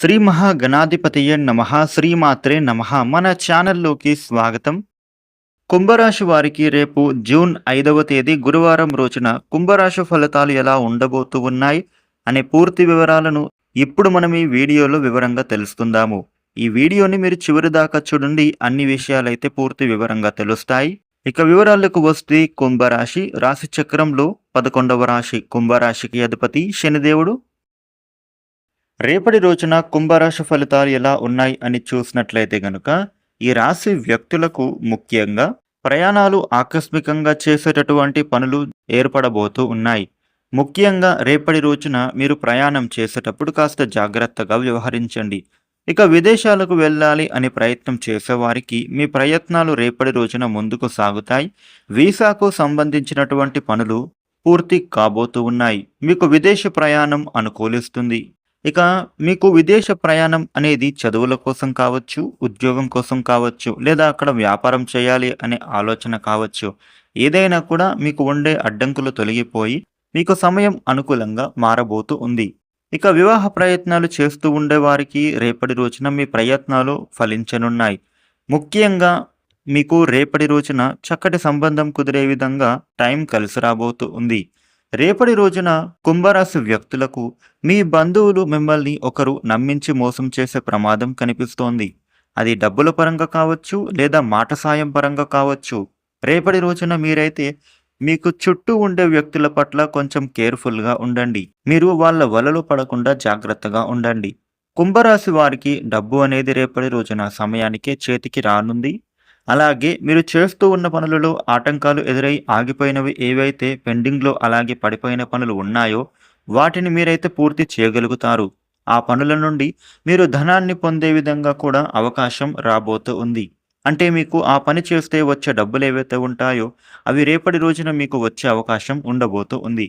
శ్రీ మహాగణాధిపతియ నమ శ్రీమాత్రే నమ. మన ఛానల్లోకి స్వాగతం. కుంభరాశి వారికి రేపు జూన్ ఐదవ తేదీ గురువారం రోజున కుంభరాశి ఫలితాలు ఎలా ఉండబోతూ ఉన్నాయి అనే పూర్తి వివరాలను ఇప్పుడు మనం ఈ వీడియోలో వివరంగా తెలుసుకుందాము. ఈ వీడియోని మీరు చివరి దాకా చూడండి అన్ని విషయాలైతే పూర్తి వివరంగా తెలుస్తాయి. ఇక వివరాలకు వస్తే కుంభరాశి రాశి చక్రంలో పదకొండవ రాశి కుంభరాశికి అధిపతి శనిదేవుడు రేపటి రోజున కుంభరాశి ఫలితాలు ఎలా ఉన్నాయి అని చూసినట్లయితే గనుక ఈ రాశి వ్యక్తులకు ముఖ్యంగా ప్రయాణాలు ఆకస్మికంగా చేసేటటువంటి పనులు ఏర్పడబోతూ ఉన్నాయి. ముఖ్యంగా రేపటి రోజున మీరు ప్రయాణం చేసేటప్పుడు కాస్త జాగ్రత్తగా వ్యవహరించండి. ఇక విదేశాలకు వెళ్ళాలి అని ప్రయత్నం చేసేవారికి మీ ప్రయత్నాలు రేపటి రోజున ముందుకు సాగుతాయి. వీసాకు సంబంధించినటువంటి పనులు పూర్తి కాబోతూ ఉన్నాయి. మీకు విదేశ ప్రయాణం అనుకూలిస్తుంది. ఇక మీకు విదేశ ప్రయాణం అనేది చదువుల కోసం కావచ్చు ఉద్యోగం కోసం కావచ్చు లేదా అక్కడ వ్యాపారం చేయాలి అనే ఆలోచన కావచ్చు. ఏదైనా కూడా మీకు ఉండే అడ్డంకులు తొలగిపోయి మీకు సమయం అనుకూలంగా మారబోతూ ఉంది. ఇక వివాహ ప్రయత్నాలు చేస్తూ ఉండే వారికి రేపటి రోజున మీ ప్రయత్నాలు ఫలించనున్నాయి. ముఖ్యంగా మీకు రేపటి రోజున చక్కటి సంబంధం కుదిరే విధంగా టైం కలిసి రాబోతూ ఉంది. రేపటి రోజున కుంభరాశి వ్యక్తులకు మీ బంధువులు మిమ్మల్ని ఒకరు నమ్మించి మోసం చేసే ప్రమాదం కనిపిస్తోంది. అది డబ్బుల పరంగా కావచ్చు లేదా మాట సాయం పరంగా కావచ్చు. రేపటి రోజున మీరైతే మీకు చుట్టూ ఉండే వ్యక్తుల పట్ల కొంచెం కేర్ఫుల్గా ఉండండి. మీరు వాళ్ళ వలలో పడకుండా జాగ్రత్తగా ఉండండి. కుంభరాశి వారికి డబ్బు అనేది రేపటి రోజున సమయానికే చేతికి రానుంది. అలాగే మీరు చేస్తూ ఉన్న పనులలో ఆటంకాలు ఎదురై ఆగిపోయినవి ఏవైతే పెండింగ్లో అలాగే పడిపోయిన పనులు ఉన్నాయో వాటిని మీరైతే పూర్తి చేయగలుగుతారు. ఆ పనుల నుండి మీరు ధనాన్ని పొందే విధంగా కూడా అవకాశం రాబోతూ ఉంది. అంటే మీకు ఆ పని చేస్తే వచ్చే డబ్బులు ఏవైతే ఉంటాయో అవి రేపటి రోజున మీకు వచ్చే అవకాశం ఉండబోతూ ఉంది.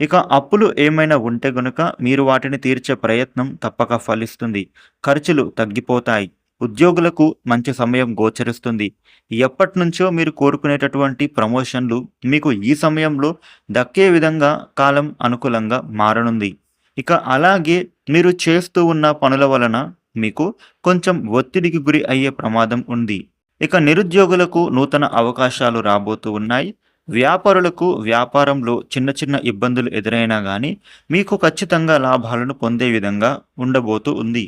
ఇక అప్పులు ఏమైనా ఉంటే గనుక మీరు వాటిని తీర్చే ప్రయత్నం తప్పక ఫలిస్తుంది. ఖర్చులు తగ్గిపోతాయి. ఉద్యోగులకు మంచి సమయం గోచరిస్తుంది. ఎప్పటి నుంచో మీరు కోరుకునేటటువంటి ప్రమోషన్లు మీకు ఈ సమయంలో దక్కే విధంగా కాలం అనుకూలంగా మారనుంది. ఇక అలాగే మీరు చేస్తూ ఉన్న పనుల వలన మీకు కొంచెం ఒత్తిడికి గురి అయ్యే ప్రమాదం ఉంది. ఇక నిరుద్యోగులకు నూతన అవకాశాలు రాబోతూ ఉన్నాయి. వ్యాపారులకు వ్యాపారంలో చిన్న చిన్న ఇబ్బందులు ఎదురైనా కానీ మీకు ఖచ్చితంగా లాభాలను పొందే విధంగా ఉండబోతూ ఉంది.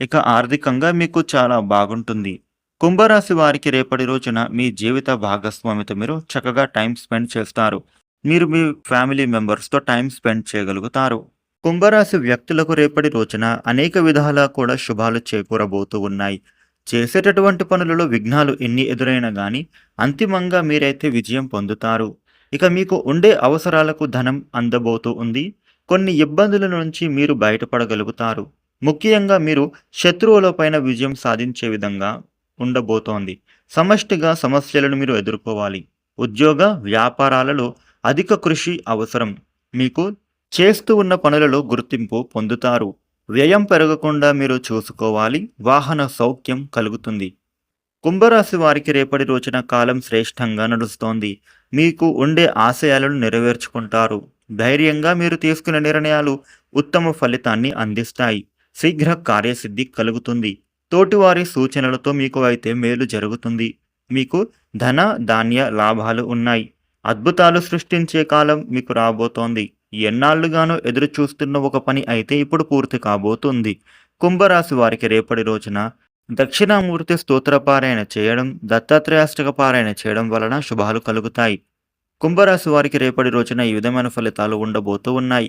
ఇక ఆర్థికంగా మీకు చాలా బాగుంటుంది. కుంభరాశి వారికి రేపటి రోజున మీ జీవిత భాగస్వామితో మీరు చక్కగా టైం స్పెండ్ చేస్తారు. మీరు మీ ఫ్యామిలీ మెంబర్స్తో టైం స్పెండ్ చేయగలుగుతారు. కుంభరాశి వ్యక్తులకు రేపటి రోజున అనేక విధాలా కూడా శుభాలు చేకూరబోతూ ఉన్నాయి. చేసేటటువంటి పనులలో విఘ్నాలు ఎన్ని ఎదురైనా కానీ అంతిమంగా మీరైతే విజయం పొందుతారు. ఇక మీకు ఉండే అవసరాలకు ధనం అందబోతూ ఉంది. కొన్ని ఇబ్బందుల నుంచి మీరు బయటపడగలుగుతారు. ముఖ్యంగా మీరు శత్రువులపైన విజయం సాధించే విధంగా ఉండబోతోంది. సమష్టిగా సమస్యలను మీరు ఎదుర్కోవాలి. ఉద్యోగ వ్యాపారాలలో అధిక కృషి అవసరం. మీకు చేస్తూ ఉన్న పనులలో గుర్తింపు పొందుతారు. వ్యయం పెరగకుండా మీరు చూసుకోవాలి. వాహన సౌఖ్యం కలుగుతుంది. కుంభరాశి వారికి రేపటి రోజున కాలం శ్రేష్టంగా నడుస్తోంది. మీకు ఉండే ఆశయాలను నెరవేర్చుకుంటారు. ధైర్యంగా మీరు తీసుకునే నిర్ణయాలు ఉత్తమ ఫలితాన్ని అందిస్తాయి. శీఘ్ర కార్యసిద్ధి కలుగుతుంది. తోటివారి సూచనలతో మీకు అయితే మేలు జరుగుతుంది. మీకు ధన ధాన్య లాభాలు ఉన్నాయి. అద్భుతాలు సృష్టించే కాలం మీకు రాబోతోంది. ఎన్నాళ్ళుగానో ఎదురు చూస్తున్న ఒక పని అయితే ఇప్పుడు పూర్తి కాబోతుంది. కుంభరాశి వారికి రేపటి రోజున దక్షిణామూర్తి స్తోత్రపారాయణ చేయడం దత్తాత్రేయాష్టక పారాయణ చేయడం వలన శుభాలు కలుగుతాయి. కుంభరాశి వారికి రేపటి రోజున ఈ విధమైన ఫలితాలు ఉండబోతూ ఉన్నాయి.